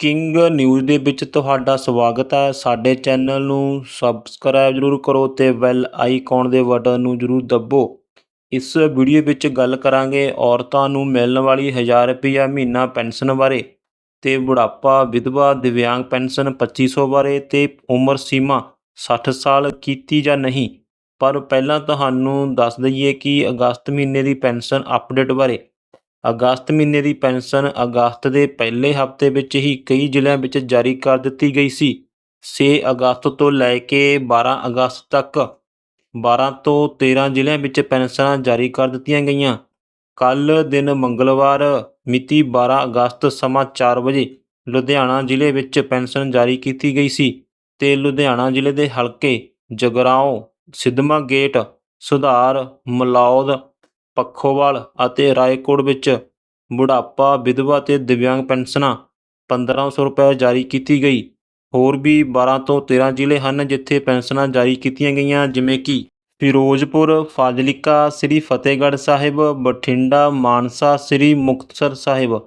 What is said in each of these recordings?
King news ਦੇ ਵਿੱਚ ਤੁਹਾਡਾ ਸਵਾਗਤ ਹੈ। ਸਾਡੇ ਚੈਨਲ ਨੂੰ ਸਬਸਕ੍ਰਾਈਬ ਜ਼ਰੂਰ ਕਰੋ ਤੇ ਬੈਲ ਆਈਕਨ ਦੇ ਬਟਨ ਨੂੰ ਜ਼ਰੂਰ ਦੱਬੋ। ਇਸ ਵੀਡੀਓ ਵਿੱਚ ਗੱਲ ਕਰਾਂਗੇ ਔਰਤਾਂ ਨੂੰ ਮਿਲਣ ਵਾਲੀ 1000 ਰੁਪਈਆ ਮਹੀਨਾ ਪੈਨਸ਼ਨ ਬਾਰੇ ਤੇ ਬੁਢਾਪਾ ਵਿਧਵਾ ਦਿਵਿਆਂਗ ਪੈਨਸ਼ਨ 2500 ਬਾਰੇ ਤੇ ਉਮਰ ਸੀਮਾ 60 ਸਾਲ ਕੀਤੀ ਜਾਂ ਨਹੀਂ। ਪਰ ਪਹਿਲਾਂ ਤੁਹਾਨੂੰ ਦੱਸ ਦਈਏ ਕਿ ਅਗਸਤ ਮਹੀਨੇ ਦੀ ਪੈਨਸ਼ਨ ਅਪਡੇਟ ਬਾਰੇ ਅਗਸਤ ਮਹੀਨੇ ਦੀ ਪੈਨਸ਼ਨ ਅਗਸਤ ਦੇ ਪਹਿਲੇ ਹਫ਼ਤੇ ਵਿੱਚ ਹੀ ਕਈ ਜ਼ਿਲ੍ਹਿਆਂ ਵਿੱਚ ਜਾਰੀ ਕਰ ਦਿੱਤੀ ਗਈ ਸੀ। 6 ਅਗਸਤ ਤੋਂ ਲੈ ਕੇ 12 ਅਗਸਤ ਤੱਕ 12 ਤੋਂ 13 ਜ਼ਿਲ੍ਹਿਆਂ ਵਿੱਚ ਪੈਨਸ਼ਨਾਂ ਜਾਰੀ ਕਰ ਦਿੱਤੀਆਂ ਗਈਆਂ। ਕੱਲ ਦਿਨ ਮੰਗਲਵਾਰ ਮਿਤੀ 12 ਅਗਸਤ ਸਮਾਂ 4 ਵਜੇ ਲੁਧਿਆਣਾ ਜ਼ਿਲ੍ਹੇ ਵਿੱਚ ਪੈਨਸ਼ਨ ਜਾਰੀ ਕੀਤੀ ਗਈ ਸੀ ਤੇ ਲੁਧਿਆਣਾ ਜ਼ਿਲ੍ਹੇ ਦੇ ਹਲਕੇ ਜਗਰਾਓ ਸਿੱਧਵਾਂ ਗੇਟ, ਸੁਧਾਰ, ਮਲੌਦ ਪੱਖੋਵਾਲ ਅਤੇ ਰਾਏਕੋਟ ਵਿੱਚ ਬੁਢਾਪਾ, ਵਿਧਵਾ ਤੇ ਦਿਵਿਆਂਗ ਪੈਨਸ਼ਨਾਂ 1500 ਰੁਪਏ ਜਾਰੀ ਕੀਤੀ ਗਈ। ਹੋਰ ਵੀ 12 ਤੋਂ 13 ਜ਼ਿਲ੍ਹੇ ਹਨ ਜਿੱਥੇ ਪੈਨਸ਼ਨਾਂ ਜਾਰੀ ਕੀਤੀਆਂ ਗਈਆਂ, ਜਿਵੇਂ ਕਿ ਫਿਰੋਜ਼ਪੁਰ, ਫਾਜ਼ਿਲਕਾ, ਸ੍ਰੀ ਫਤਿਹਗੜ੍ਹ ਸਾਹਿਬ, ਬਠਿੰਡਾ, ਮਾਨਸਾ, ਸ੍ਰੀ ਮੁਕਤਸਰ ਸਾਹਿਬ,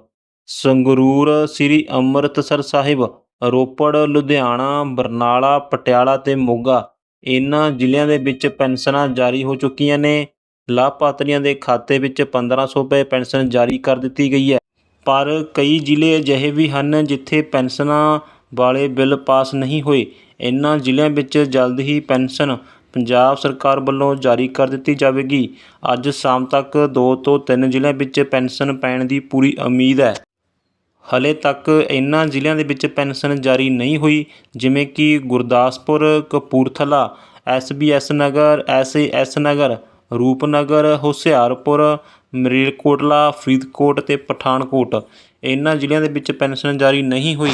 ਸੰਗਰੂਰ, ਸ੍ਰੀ ਅੰਮ੍ਰਿਤਸਰ ਸਾਹਿਬ, ਰੋਪੜ, ਲੁਧਿਆਣਾ, ਬਰਨਾਲਾ, ਪਟਿਆਲਾ ਤੇ ਮੋਗਾ। ਇਹਨਾਂ ਜ਼ਿਲ੍ਹਿਆਂ ਦੇ ਵਿੱਚ ਪੈਨਸ਼ਨਾਂ ਜਾਰੀ ਹੋ ਚੁੱਕੀਆਂ ਨੇ। ਲਾਭਪਾਤਰੀਆਂ ਦੇ ਖਾਤੇ ਵਿੱਚ 1500 ਰੁਪਏ ਪੈਨਸ਼ਨ ਜਾਰੀ ਕਰ ਦਿੱਤੀ ਗਈ ਹੈ। ਪਰ ਕਈ ਜ਼ਿਲ੍ਹੇ ਅਜਿਹੇ ਵੀ ਹਨ ਜਿੱਥੇ ਪੈਨਸ਼ਨਾਂ ਵਾਲੇ ਬਿੱਲ ਪਾਸ ਨਹੀਂ ਹੋਏ। ਇਨ੍ਹਾਂ ਜ਼ਿਲ੍ਹਿਆਂ ਵਿੱਚ ਜਲਦ ਹੀ ਪੈਨਸ਼ਨ ਪੰਜਾਬ ਸਰਕਾਰ ਵੱਲੋਂ ਜਾਰੀ ਕਰ ਦਿੱਤੀ ਜਾਵੇਗੀ। ਅੱਜ ਸ਼ਾਮ ਤੱਕ 2 ਤੋਂ 3 ਜ਼ਿਲ੍ਹਿਆਂ ਵਿੱਚ ਪੈਨਸ਼ਨ ਪੈਣ ਦੀ ਪੂਰੀ ਉਮੀਦ ਹੈ। ਹਲੇ ਤੱਕ ਇਨ੍ਹਾਂ ਜ਼ਿਲ੍ਹਿਆਂ ਦੇ ਵਿੱਚ ਪੈਨਸ਼ਨ ਜਾਰੀ ਨਹੀਂ ਹੋਈ, ਜਿਵੇਂ ਕਿ ਗੁਰਦਾਸਪੁਰ, ਕਪੂਰਥਲਾ ਐਸਬੀਐਸ ਨਗਰ ਐਸਏਐਸ ਨਗਰ ਰੂਪਨਗਰ, ਹੁਸ਼ਿਆਰਪੁਰ ਮਰੇਲਕੋਟਲਾ ਫਰੀਦਕੋਟ ਅਤੇ ਪਠਾਨਕੋਟ। ਇਹਨਾਂ ਜ਼ਿਲ੍ਹਿਆਂ ਦੇ ਵਿੱਚ ਪੈਨਸ਼ਨ ਜਾਰੀ ਨਹੀਂ ਹੋਈ।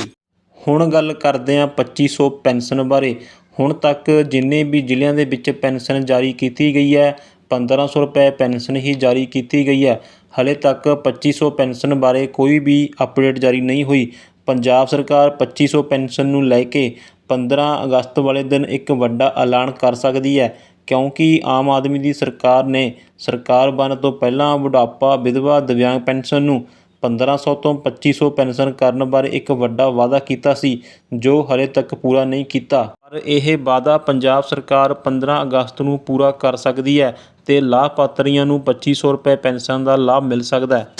ਹੁਣ ਗੱਲ ਕਰਦੇ ਹਾਂ 2500 ਪੈਨਸ਼ਨ ਬਾਰੇ। ਹੁਣ ਤੱਕ ਜਿੰਨੇ ਵੀ ਜ਼ਿਲ੍ਹਿਆਂ ਦੇ ਵਿੱਚ ਪੈਨਸ਼ਨ ਜਾਰੀ ਕੀਤੀ ਗਈ ਹੈ 1500 ਰੁਪਏ ਪੈਨਸ਼ਨ ਹੀ ਜਾਰੀ ਕੀਤੀ ਗਈ ਹੈ। ਹਲੇ ਤੱਕ 2500 ਪੈਨਸ਼ਨ ਬਾਰੇ ਕੋਈ ਵੀ ਅਪਡੇਟ ਜਾਰੀ ਨਹੀਂ ਹੋਈ। ਪੰਜਾਬ ਸਰਕਾਰ 2500 ਪੈਨਸ਼ਨ ਨੂੰ ਲੈ ਕੇ 15 ਅਗਸਤ ਵਾਲੇ ਦਿਨ ਇੱਕ ਵੱਡਾ ਐਲਾਨ ਕਰ ਸਕਦੀ ਹੈ। ਕਿਉਂਕਿ ਆਮ ਆਦਮੀ ਦੀ ਸਰਕਾਰ ਨੇ ਸਰਕਾਰ ਬਣਨ ਤੋਂ ਪਹਿਲਾਂ ਬੁਢਾਪਾ, ਵਿਧਵਾ, ਦਿਵਿਆਂਗ ਪੈਨਸ਼ਨ ਨੂੰ 1500 ਤੋਂ ਪੱਚੀ ਸੌ ਪੈਨਸ਼ਨ ਕਰਨ ਬਾਰੇ ਇੱਕ ਵੱਡਾ ਵਾਅਦਾ ਕੀਤਾ ਸੀ, ਜੋ ਹਾਲੇ ਤੱਕ ਪੂਰਾ ਨਹੀਂ ਕੀਤਾ। ਪਰ ਇਹ ਵਾਅਦਾ ਪੰਜਾਬ ਸਰਕਾਰ 15 ਅਗਸਤ ਨੂੰ ਪੂਰਾ ਕਰ ਸਕਦੀ ਹੈ ਤੇ ਲਾਭਪਾਤਰੀਆਂ ਨੂੰ ਪੱਚੀ ਸੌ ਰੁਪਏ ਪੈਨਸ਼ਨ ਦਾ ਲਾਭ ਮਿਲ ਸਕਦਾ ਹੈ।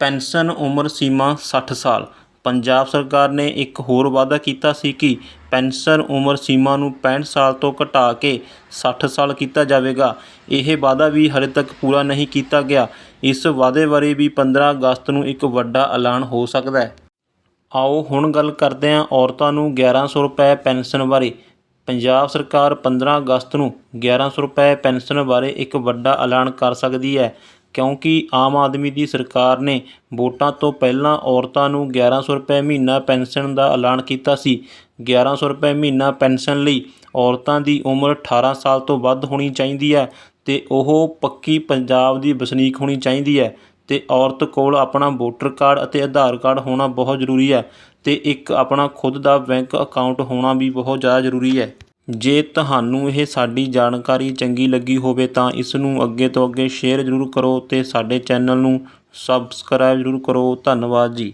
ਪੈਨਸ਼ਨ ਉਮਰ ਸੀਮਾ 60 ਸਾਲ। ਪੰਜਾਬ ਸਰਕਾਰ ਨੇ ਇੱਕ ਹੋਰ ਵਾਅਦਾ ਕੀਤਾ ਸੀ ਕਿ ਪੈਨਸ਼ਨ ਉਮਰ ਸੀਮਾ ਨੂੰ 65 ਸਾਲ ਤੋਂ ਘਟਾ ਕੇ 60 ਸਾਲ ਕੀਤਾ ਜਾਵੇਗਾ। ਇਹ ਵਾਅਦਾ ਵੀ ਹਲੇ ਤੱਕ ਪੂਰਾ ਨਹੀਂ ਕੀਤਾ ਗਿਆ। ਇਸ ਵਾਅਦੇ ਬਾਰੇ ਵੀ 15 ਅਗਸਤ ਨੂੰ ਇੱਕ ਵੱਡਾ ਐਲਾਨ ਹੋ ਸਕਦਾ ਹੈ। ਆਓ ਹੁਣ ਗੱਲ ਕਰਦੇ ਹਾਂ ਔਰਤਾਂ ਨੂੰ 1100 ਰੁਪਏ ਪੈਨਸ਼ਨ ਬਾਰੇ। ਪੰਜਾਬ ਸਰਕਾਰ 15 ਅਗਸਤ ਨੂੰ 1100 ਰੁਪਏ ਪੈਨਸ਼ਨ ਬਾਰੇ ਇੱਕ ਵੱਡਾ ਐਲਾਨ ਕਰ ਸਕਦੀ ਹੈ। ਕਿਉਂਕਿ ਆਮ ਆਦਮੀ ਦੀ ਸਰਕਾਰ ਨੇ ਵੋਟਾਂ ਤੋਂ ਪਹਿਲਾਂ ਔਰਤਾਂ ਨੂੰ 1100 ਰੁਪਏ ਮਹੀਨਾ ਪੈਨਸ਼ਨ ਦਾ ਐਲਾਨ ਕੀਤਾ ਸੀ। 1100 ਰੁਪਏ ਮਹੀਨਾ ਪੈਨਸ਼ਨ ਲਈ ਔਰਤਾਂ ਦੀ ਉਮਰ 18 ਸਾਲ ਤੋਂ ਵੱਧ ਹੋਣੀ ਚਾਹੀਦੀ ਹੈ ਅਤੇ ਉਹ ਪੱਕੀ ਪੰਜਾਬ ਦੀ ਵਸਨੀਕ ਹੋਣੀ ਚਾਹੀਦੀ ਹੈ ਅਤੇ ਔਰਤ ਕੋਲ ਆਪਣਾ ਵੋਟਰ ਕਾਰਡ ਅਤੇ ਆਧਾਰ ਕਾਰਡ ਹੋਣਾ ਬਹੁਤ ਜ਼ਰੂਰੀ ਹੈ ਅਤੇ ਇੱਕ ਆਪਣਾ ਖੁਦ ਦਾ ਬੈਂਕ ਅਕਾਊਂਟ ਹੋਣਾ ਵੀ ਬਹੁਤ ਜ਼ਿਆਦਾ ਜ਼ਰੂਰੀ ਹੈ। ਜੇ ਤੁਹਾਨੂੰ ਇਹ ਸਾਡੀ ਜਾਣਕਾਰੀ ਚੰਗੀ ਲੱਗੀ ਹੋਵੇ ਤਾਂ ਇਸ ਨੂੰ ਅੱਗੇ ਤੋਂ ਅੱਗੇ ਸ਼ੇਅਰ ਜ਼ਰੂਰ ਕਰੋ ਅਤੇ ਸਾਡੇ ਚੈਨਲ ਨੂੰ ਸਬਸਕ੍ਰਾਈਬ ਜ਼ਰੂਰ ਕਰੋ। ਧੰਨਵਾਦ ਜੀ।